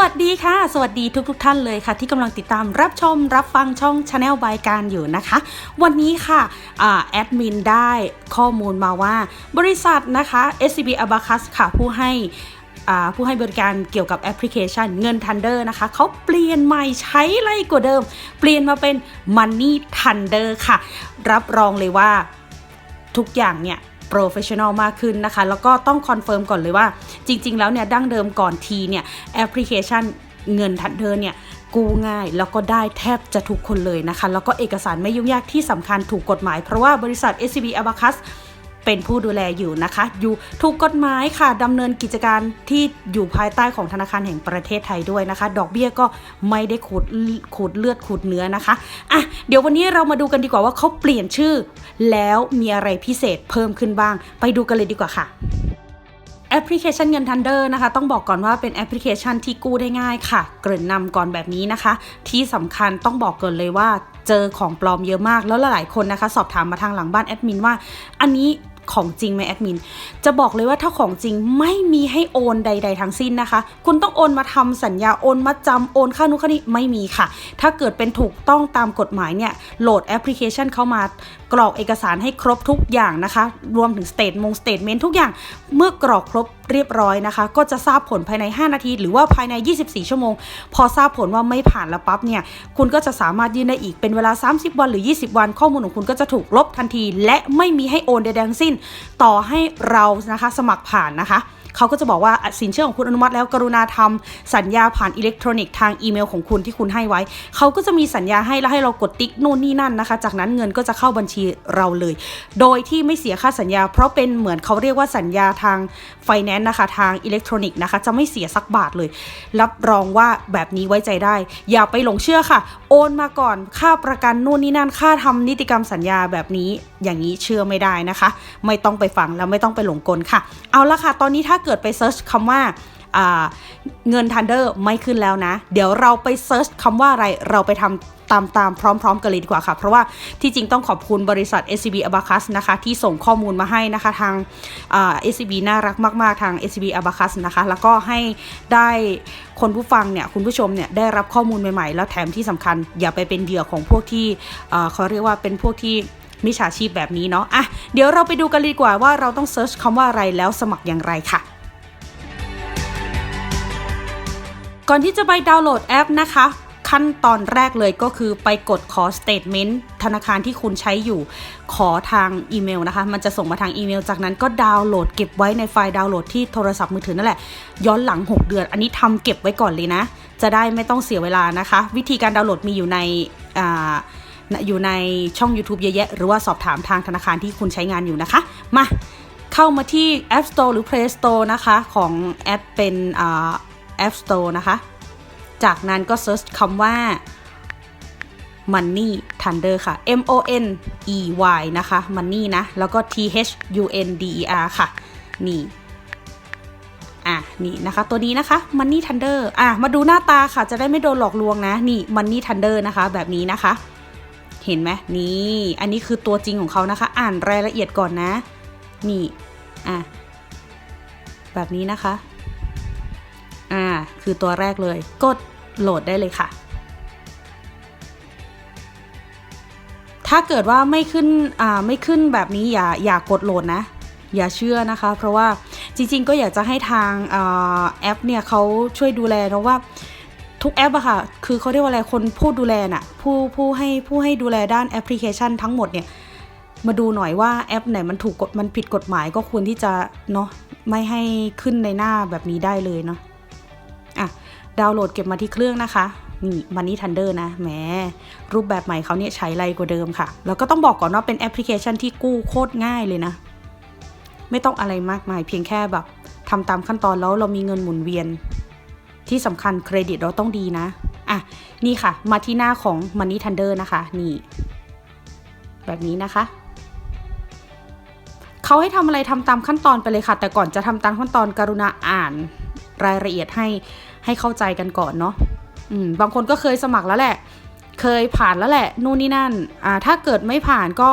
วัสดีค่ะ สวัสดีทุกทท่านเลยค่ะ ที่กำลังติดตามรับชมรับฟังช่อง Channel บายการอยู่นะคะ วันนี้ค่ะอ่าแอดมินได้ข้อมูลมาว่า บริษัทนะคะ SCB Abacus ค่ะ ผู้ให้อ่าผู้ให้บริการเกี่ยวกับแอปพลิเคชันเงิน Thunder นะคะเขาเปลี่ยนใหม่ใช้ไรกว่าเดิม เปลี่ยนมาเป็น Money Thunder ค่ะ รับรองเลยว่าทุกอย่างเนี่ย โปรเฟชชั่นอลมากขึ้นนะคะ แล้วก็ต้องคอนเฟิร์มก่อนเลยว่า จริง ๆ แล้วเนี่ยดั้งเดิมก่อนทีเนี่ยแอปพลิเคชันเงินทันเดอร์เนี่ยกู้ง่ายแล้วก็ได้แทบจะทุกคนเลยนะคะ แล้วก็เอกสารไม่ยุ่งยากที่สำคัญถูกกฎหมายเพราะว่าบริษัท SCB Abacus เป็นผู้ดูแลอยู่นะคะ อยู่ถูกกฎหมายค่ะดำเนินกิจการที่อยู่ภายใต้ของธนาคารแห่งประเทศไทยด้วยนะคะ ดอกเบี้ยก็ไม่ได้ขูดขูดเลือดขูดเนื้อนะคะอะเดี๋ยววันนี้เรามาดูกันดีกว่าว่าเขาเปลี่ยนชื่อ แล้วมีอะไรพิเศษเพิ่มขึ้นบ้าง ไปดูกันเลยดีกว่าค่ะแอปพลิเคชันเงินทันเดอร์นะคะ ต้องบอกก่อนว่าเป็นแอปพลิเคชันที่กู้ได้ง่ายค่ะ เกริ่นนำก่อนแบบนี้นะคะ ที่สำคัญต้องบอกก่อนเลยว่าเจอของปลอมเยอะมากแล้วหลายคนนะคะ สอบถามมาทางหลังบ้านแอดมินว่า อันนี้ ของจริงไหมแอดมิน จะบอกเลยว่าถ้าของจริงไม่มีให้โอนใด ๆ ทั้งสิ้นนะคะ คุณต้องโอนมาทำสัญญาโอนมาจำโอนค่านุค่านี้ไม่มีค่ะ ถ้าเกิดเป็นถูกต้องตามกฎหมายเนี่ยโหลดแอปพลิเคชันเข้ามา กรอกเอกสารให้ครบทุกอย่างนะคะ รวมถึงสเตทมงสเตทเมนทุกอย่าง เมื่อกรอกครบเรียบร้อยนะคะ ก็จะทราบผลภายใน 5 นาที หรือว่าภายใน 24 ชั่วโมง พอทราบผลว่าไม่ผ่านแล้วปั๊บเนี่ย คุณก็จะสามารถยื่นได้อีกเป็นเวลา 30 วันหรือ 20 วัน ข้อมูลของคุณก็จะถูกลบทันที และไม่มีให้โอนใดๆทั้งสิ้น ต่อให้เรานะคะสมัครผ่านนะคะ เขาก็จะบอกว่าสินเชื่อของคุณอนุมัติแล้วกรุณาทำสัญญาผ่านอิเล็กทรอนิกส์ทางอีเมลของคุณที่คุณให้ไว้ เขาก็จะมีสัญญาให้แล้วให้เรากดติ๊กโน่นนี่นั่นนะคะ จากนั้นเงินก็จะเข้าบัญชีเราเลย โดยที่ไม่เสียค่าสัญญา เพราะเป็นเหมือนเขาเรียกว่าสัญญาทางไฟแนนซ์นะคะ ทางอิเล็กทรอนิกส์นะคะ จะไม่เสียสักบาทเลย รับรองว่าแบบนี้ไว้ใจได้ อย่าไปหลงเชื่อค่ะ โอนมาก่อนค่าประกันนู่นนี่นั่นค่าทำนิติกรรมสัญญาแบบนี้ อย่างนี้เชื่อไม่ได้นะคะ ไม่ต้องไปฟังแล้วไม่ต้องไปหลงกลค่ะ เอาละค่ะ ตอนนี้ถ้าเกิดไปเซิร์ชคำว่าอ่าเงินทันเดอร์ไม่ขึ้นแล้วนะ เดี๋ยวเราไปเซิร์ชคำว่าอะไรเราไปทำตามตามพร้อม ๆ กันเลยดีกว่าค่ะ เพราะว่าที่จริงต้องขอบคุณบริษัท SCB Abacus นะคะ ที่ส่งข้อมูลมาให้นะคะทางอ่า SCB น่ารักมาก ๆ ทาง SCB Abacus นะคะ แล้วก็ให้ได้คนผู้ฟังเนี่ย คุณผู้ชมเนี่ย ได้รับข้อมูลใหม่ ๆ แล้วแถมที่สำคัญอย่าไปเป็นเหยื่อของพวกที่เขาเรียกว่าเป็นพวกที่ มิจฉาชีพแบบนี้เนาะอะเดี๋ยวเราไปดูกันเลยดีกว่าว่าเราต้องเซิร์ชคำว่าอะไรแล้วสมัครอย่างไรค่ะก่อนที่จะไปดาวน์โหลดแอปนะคะ ขั้นตอนแรกเลยก็คือไปกดขอสเตทเมนต์ธนาคารที่คุณใช้อยู่ ขอทางอีเมลนะคะ มันจะส่งมาทางอีเมล จากนั้นก็ดาวน์โหลดเก็บไว้ในไฟล์ดาวน์โหลดที่โทรศัพท์มือถือนั่นแหละ ย้อนหลัง 6 เดือน อันนี้ทำเก็บไว้ก่อนเลยนะ จะได้ไม่ต้องเสียเวลานะคะ วิธีการดาวน์โหลดมีอยู่ในอ่า อยู่ในช่อง YouTube เยอะแยะ หรือว่าสอบถามทางธนาคารที่คุณใช้งานอยู่นะคะ มาเข้ามาที่ App Store หรือ Play Store นะคะ ของแอปเป็นอ่า App Store นะคะ จากนั้นก็เซิร์ชคำว่า Money Thunder ค่ะ M O N E Y นะคะ Money นะ แล้วก็ T H U N D E R ค่ะ นี่ อะ นี่นะคะ ตัวนี้นะคะ Money Thunder อะ มาดูหน้าตาค่ะ จะได้ไม่โดนหลอกลวงนะ นี่ Money Thunder นะคะ แบบนี้นะคะ ห็นไหมนี่ อันนี้คือตัวจริงของเขานะคะ อ่านรายละเอียดก่อนนะ นี่ อะ แบบนี้นะคะ อ่า คือตัวแรกเลย กดโหลดได้เลยค่ะ ถ้าเกิดว่าไม่ขึ้น อ่า ไม่ขึ้นแบบนี้อย่า อย่ากดโหลดนะ อย่าเชื่อนะคะ เพราะว่าจริง ๆ ก็อยากจะให้ทางอแอปเนี่ยเขาช่วยดูแลเพราะว่า ทุกแอปอะค่ะ คือเขาเรียกว่าอะไรคนผู้ดูแลน่ะผู้ผู้ให้ผู้ให้ดูแลด้านแอปพลิเคชันทั้งหมดเนี่ยมาดูหน่อยว่าแอปไหนมันถูกกฎมันผิดกฎหมายก็ควรที่จะเนาะไม่ให้ขึ้นในหน้าแบบนี้ได้เลยเนาะอะดาวน์โหลดเก็บมาที่เครื่องนะคะนี่ Money Thunder นะแหมรูปแบบใหม่เขาเนี่ยใช้ไรกว่าเดิมค่ะ แล้วก็ต้องบอกก่อนว่าเป็นแอปพลิเคชันที่กู้โคตรง่ายเลยนะ ไม่ต้องอะไรมากมายเพียงแค่แบบทำตามขั้นตอนแล้วเรามีเงินหมุนเวียน ที่สำคัญเครดิตเราต้องดีนะ อะ นี่ค่ะ มาที่หน้าของ Money Thunder นะคะ นี่ แบบนี้นะคะเขาให้ทำอะไรทำตามขั้นตอนไปเลยค่ะ แต่ก่อนจะทำตามขั้นตอนกรุณาอ่านรายละเอียดให้ให้เข้าใจกันก่อนเนาะอืมบางคนก็เคยสมัครแล้วแหละ เคยผ่านแล้วแหละ นู่นนี่นั่น อ่า ถ้าเกิดไม่ผ่านก็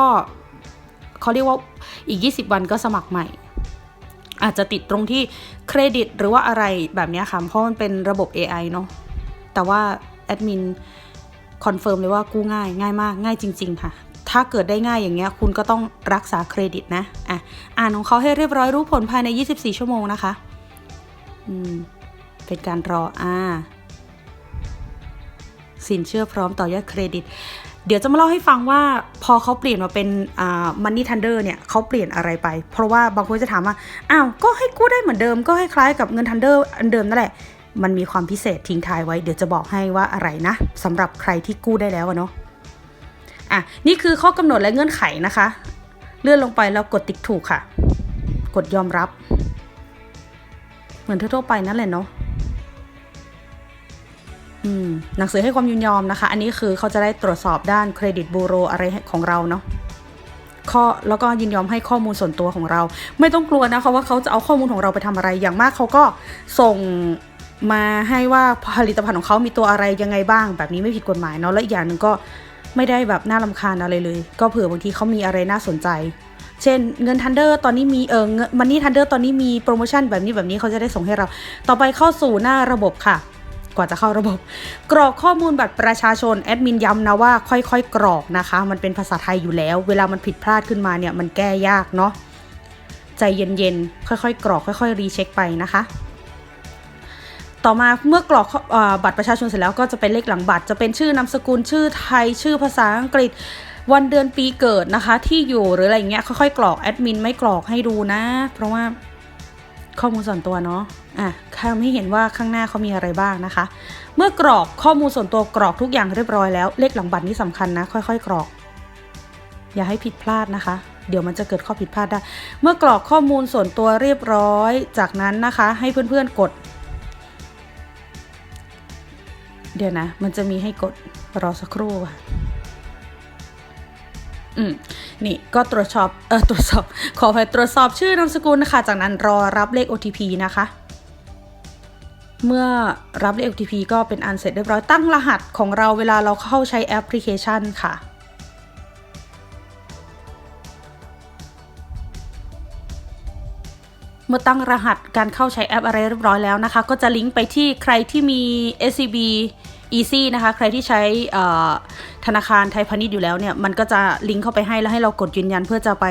เขาเรียกว่าอีก 20 วันก็สมัครใหม่ อาจจะติดตรงที่เครดิตหรือว่าอะไรแบบนี้ค่ะเพราะมันเป็นระบบ AI เนาะแต่ว่าแอดมินคอนเฟิร์มเลยว่ากู้ง่ายง่ายมากง่ายจริง ๆ ค่ะ ถ้าเกิดได้ง่ายอย่างเงี้ยคุณก็ต้องรักษาเครดิตนะอะอ่านของเขาให้เรียบร้อยรู้ผลภายใน 24 ชั่วโมงนะคะอืมเป็นการรออ่าสินเชื่อพร้อมต่อยอดเครดิต เดี๋ยวจะมาเล่าให้ฟังว่าพอเขาเปลี่ยนมาเป็นอ่า Money Thunder เนี่ยเขาเปลี่ยนอะไรไป เพราะว่าบางคนจะถามว่าอ้าวก็ให้กู้ได้เหมือนเดิมก็ให้คล้ายกับเงิน Thunder อันเดิมนั่นแหละ มันมีความพิเศษทิ้งท้ายไว้เดี๋ยวจะบอกให้ว่าอะไรนะสำหรับใครที่กู้ได้แล้วเนาะอะนี่คือข้อกำหนดและเงื่อนไขนะคะ เลื่อนลงไปแล้วกดติ๊กถูกค่ะ กดยอมรับ เหมือนทั่วๆไปนั่นแหละเนาะ หนังสือให้ความยินยอมนะคะ อันนี้คือเขาจะได้ตรวจสอบด้านเครดิตบูโรอะไรของเราเนาะข้อแล้วก็ยินยอมให้ข้อมูลส่วนตัวของเรา ไม่ต้องกลัวนะคะว่าเขาจะเอาข้อมูลของเราไปทำอะไรอย่างมากเขาก็ส่งมาให้ว่าผลิตภัณฑ์ของเขามีตัวอะไรยังไงบ้าง แบบนี้ไม่ผิดกฎหมายเนาะและอีกอย่างหนึ่งก็ไม่ได้แบบน่ารำคาญอะไรเลย ก็เผื่อบางทีเขามีอะไรน่าสนใจ เช่นเงินทันเดอร์ตอนนี้มีเออเงินมันนี่ทันเดอร์ตอนนี้มีโปรโมชั่นแบบนี้แบบนี้เขาจะได้ส่งให้เรา ต่อไปเข้าสู่หน้าระบบค่ะ กว่าจะเข้าระบบ กรอกข้อมูลบัตรประชาชนแอดมินย้ำนะว่าค่อยๆ กรอกนะคะ มันเป็นภาษาไทยอยู่แล้ว เวลามันผิดพลาดขึ้นมาเนี่ยมันแก้ยากเนาะใจเย็นๆ ค่อยๆ กรอกค่อยๆ รีเช็คไปนะคะ ต่อมาเมื่อกรอกเออบัตรประชาชนเสร็จแล้วก็จะเป็นเลขหลังบัตร จะเป็นชื่อนามสกุลชื่อไทย ชื่อภาษาอังกฤษวันเดือนปีเกิดนะคะ ที่อยู่หรืออะไรเงี้ยค่อยๆ กรอกแอดมินไม่กรอกให้ดูนะ เพราะว่าข้อมูลส่วนตัวเนาะ อะทำให้เห็นว่าข้างหน้าเขามีอะไรบ้างนะคะ เมื่อกรอกข้อมูลส่วนตัวกรอกทุกอย่างเรียบร้อยแล้ว เลขหลังบัตรนี่สำคัญนะ ค่อยๆ กรอก อย่าให้ผิดพลาดนะคะ เดี๋ยวมันจะเกิดข้อผิดพลาดได้ เมื่อกรอกข้อมูลส่วนตัวเรียบร้อย จากนั้นนะคะ ให้เพื่อนๆกด เดี๋ยวนะ มันจะมีให้กดรอสักครู่ค่ะอืมนี่ก็ตรวจสอบ เออตรวจสอบ ขอไปตรวจสอบชื่อนามสกุลนะคะ จากนั้นรอรับเลข OTP นะคะ เมื่อรับเลข OTP ก็เป็นอันเสร็จเรียบร้อยตั้งรหัสของเราเวลาเราเข้าใช้แอปพลิเคชันค่ะ เมื่อตั้งรหัสการเข้าใช้แอปอะไรเรียบร้อยแล้วนะคะ ก็จะลิงก์ไปที่ใครที่มี SCB Easy นะคะ ใครที่ใช้ธนาคารไทยพาณิชย์อยู่แล้วเนี่ย มันก็จะลิงก์เข้าไปให้แล้วให้เรากดยืนยันเพื่อจะไป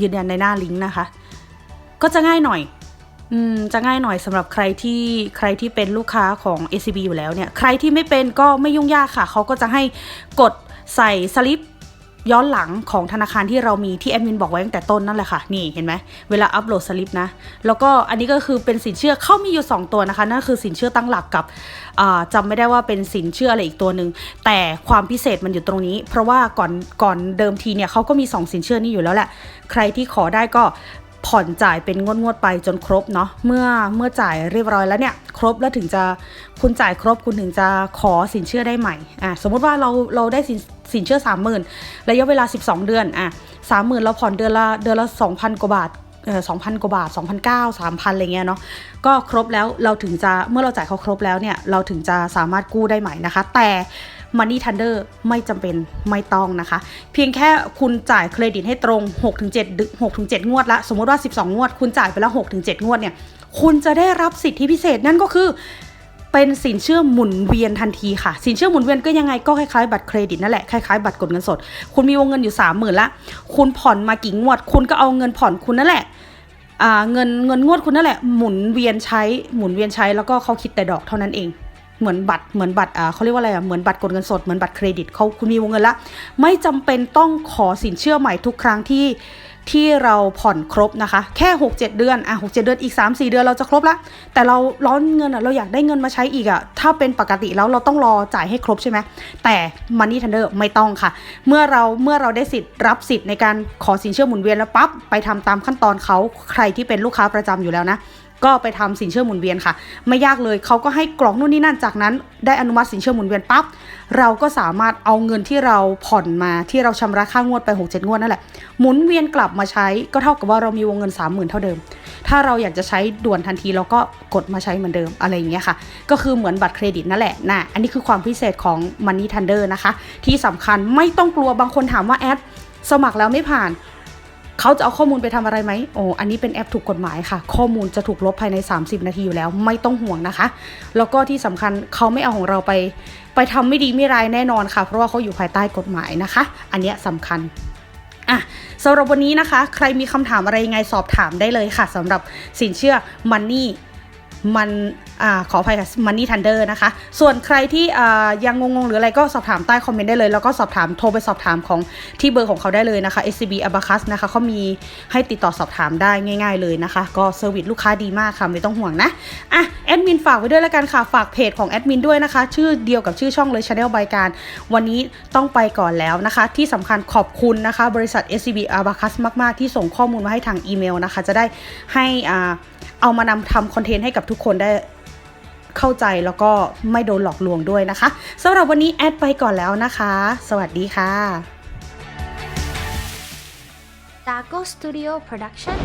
ยืนยันในหน้าลิงก์นะคะ ก็จะง่ายหน่อย อืมจะง่ายหน่อยสำหรับใครที่ใครที่เป็นลูกค้าของ SCB อยู่แล้วเนี่ย ใครที่ไม่เป็นก็ไม่ยุ่งยากค่ะ เขาก็จะให้กดใส่สลิปย้อนหลังของธนาคารที่เรามีที่แอดมินบอกไว้ตั้งแต่ต้นนั่นแหละค่ะ นี่เห็นไหมเวลาอัปโหลดสลิปนะ แล้วก็อันนี้ก็คือเป็นสินเชื่อเข้ามีอยู่ 2 ตัวนะคะ นั่นคือสินเชื่อตั้งหลักกับจำไม่ได้ว่าเป็นสินเชื่ออะไรอีกตัวหนึ่งแต่ความพิเศษมันอยู่ตรงนี้ เพราะว่าก่อนก่อนเดิมทีเนี่ยเขาก็มี 2 สินเชื่อนี้อยู่แล้วแหละ ใครที่ขอได้ก็ ผ่อนจ่ายเป็นงวดงวดๆไปจนครบเนาะเมื่อเมื่อจ่ายเรียบร้อยแล้วเนี่ยครบแล้วถึงจะคุณจ่ายครบคุณถึงจะขอสินเชื่อได้ใหม่อะสมมติว่าเราเราได้สินสินเชื่อ 30,000ระยะเวลา 12 เดือนอะ30,000เราผ่อนเดือนละเดือนละ 2,000 กว่าบาทเออ2,000กว่าบาท2,900 3,000อะไรเงี้ยเนาะก็ครบแล้วเราถึงจะเมื่อเราจ่ายเขาครบแล้วเนี่ยเราถึงจะสามารถกู้ได้ใหม่นะคะ แต่ Money Thunder ไม่จำเป็นไม่ต้องนะคะ เพียงแค่คุณจ่ายเครดิตให้ตรง 6-7 6-7 งวดละ สมมติว่า 12 งวด คุณจ่ายไปแล้ว 6-7 งวดเนี่ย คุณจะได้รับสิทธิพิเศษนั่นก็คือเป็นสินเชื่อหมุนเวียนทันทีค่ะ สินเชื่อหมุนเวียนก็ยังไงก็คล้ายๆบัตรเครดิตนั่นแหละคล้ายๆบัตรกดเงินสด คุณมีวงเงินอยู่ 30,000ละคุณผ่อนมากี่งวด คุณก็เอาเงินผ่อนคุณนั่นแหละอ่าเงินเงินงวดคุณนั่นแหละหมุนเวียนใช้หมุนเวียนใช้แล้วก็เขาคิดแต่ดอกเท่านั้นเอง เหมือนบัตรเหมือนบัตรเขาเรียกว่าอะไรอะเหมือนบัตรกดเงินสดเหมือนบัตรเครดิตเขาคุณมีวงเงินละไม่จำเป็นต้องขอสินเชื่อใหม่ทุกครั้งที่ที่เราผ่อนครบนะคะ แค่ 6 7 เดือนอะ6 7เดือนอีก 3 4 เดือนเราจะครบละแต่เราร้อนเงินอะเราอยากได้เงินมาใช้อีกอะถ้าเป็นปกติแล้วเราต้องรอจ่ายให้ครบใช่ไหมแต่ Money Thunder ไม่ต้องค่ะ เมื่อเราเมื่อเราได้สิทธิ์รับสิทธิ์ในการขอสินเชื่อหมุนเวียนแล้วปั๊บไปทำตามขั้นตอนเขาใครที่เป็นลูกค้าประจำอยู่แล้วนะ ก็ไปทำสินเชื่อหมุนเวียนค่ะ ไม่ยากเลยเขาก็ให้กรอกนู่นนี่นั่นจากนั้น ได้อนุมัติสินเชื่อหมุนเวียนปั๊บเราก็สามารถเอาเงินที่เราผ่อนมาที่เราชำระค่างวดไป6 7งวดนั่นแหละหมุนเวียนกลับมาใช้ก็เท่ากับว่าเรามีวงเงิน 30,000 เท่าเดิม ถ้าเราอยากจะใช้ด่วนทันทีเราก็กดมาใช้เหมือนเดิมอะไรอย่างเงี้ยค่ะ ก็คือเหมือนบัตรเครดิตนั่นแหละนะอันนี้คือความพิเศษของ Money Thunder นะคะ ที่สำคัญไม่ต้องกลัวบางคนถามว่าแอดสมัครแล้วไม่ผ่าน เขาจะเอาข้อมูลไปทำอะไรไหมโอ้อันนี้เป็นแอปถูกกฎหมายค่ะ ข้อมูลจะถูกลบภายใน 30 นาทีอยู่แล้วไม่ต้องห่วงนะคะ แล้วก็ที่สำคัญเขาไม่เอาของเราไป ไปทำไม่ดีไม่ร้ายแน่นอนค่ะ เพราะว่าเขาอยู่ภายใต้กฎหมายนะคะ อันเนี้ยสำคัญอะสำหรับวันนี้นะคะ ใครมีคำถามอะไรยังไงสอบถามได้เลยค่ะสำหรับสินเชื่อ Money มันอขออภัยค่ะ Money Thunder นะคะ ส่วนใครที่ยังงงๆ หรืออะไรก็สอบถามใต้คอมเมนต์ได้เลย แล้วก็สอบถามโทรไปสอบถามของที่เบอร์ของเขาได้เลยนะคะ SCB Abacus นะคะเขามีให้ติดต่อสอบถามได้ง่าย ๆ เลยนะคะ ก็เซอร์วิสลูกค้าดีมากค่ะ ไม่ต้องห่วงนะอะแอดมินฝากไว้ด้วยแล้วกันค่ะฝากเพจของแอดมินด้วยนะคะ ชื่อเดียวกับชื่อช่องเลย Channel บายการ วันนี้ต้องไปก่อนแล้วนะคะ ที่สำคัญขอบคุณนะคะ บริษัท SCB Abacus มาก ๆ ที่ส่งข้อมูลมาให้ทางอีเมลนะคะ จะได้ให้อ่าเอามานำทำคอนเทนต์ให้กับทุกคนได้เข้าใจแล้วก็ไม่โดนหลอกลวงด้วยนะคะสำหรับวันนี้แอดไปก่อนแล้วนะคะ สวัสดีค่ะ Taco Studio Production